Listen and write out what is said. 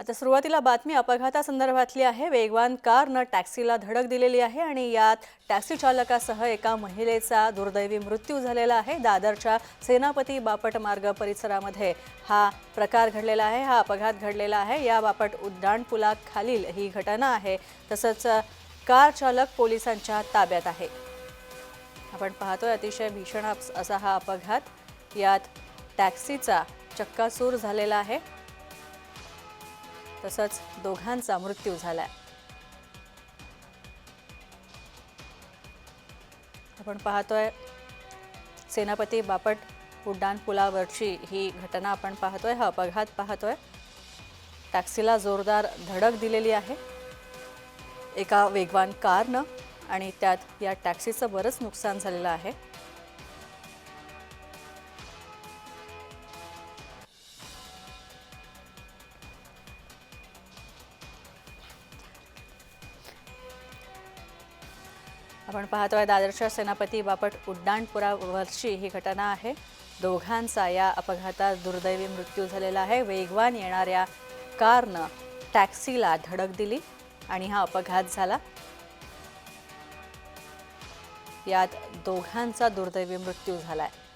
आता सुरुवातीला बातमी अपघातासंदर्भातली आहे. वेगवान कारनं टॅक्सीला धडक दिलेली आहे आणि यात टॅक्सी चालकासह एका महिलेचा दुर्दैवी मृत्यू झालेला आहे. दादरच्या सेनापती बापट मार्ग परिसरामध्ये हा प्रकार घडलेला आहे. हा अपघात घडलेला आहे. या बापट उड्डाणपुलाखालील ही घटना आहे. तसंच कार चालक पोलिसांच्या ताब्यात आहे. आपण पाहतोय अतिशय भीषण असा हा अपघात. यात टॅक्सीचा चक्कासूर झालेला आहे. तसंच दोघांचा मृत्यू झाला आपण पाहतोय सेनापती बापट उड्डाण पुलावरची ही घटना आपण पाहतोय हा अपघात पाहतोय. टॅक्सीला जोरदार धडक दिलेली आहे. एका वेगवान कारनं आणि त्यात या टॅक्सीचं बरंच नुकसान झालेलं आहे. आपण पाहतोय दादरच्या सेनापती बापट उड्डाणपुरावरची ही घटना आहे. दोघांचा या अपघातात दुर्दैवी मृत्यू झालेला आहे. वेगवान येणाऱ्या कारनं टॅक्सीला धडक दिली आणि हा अपघात झाला. यात दोघांचा दुर्दैवी मृत्यू झाला आहे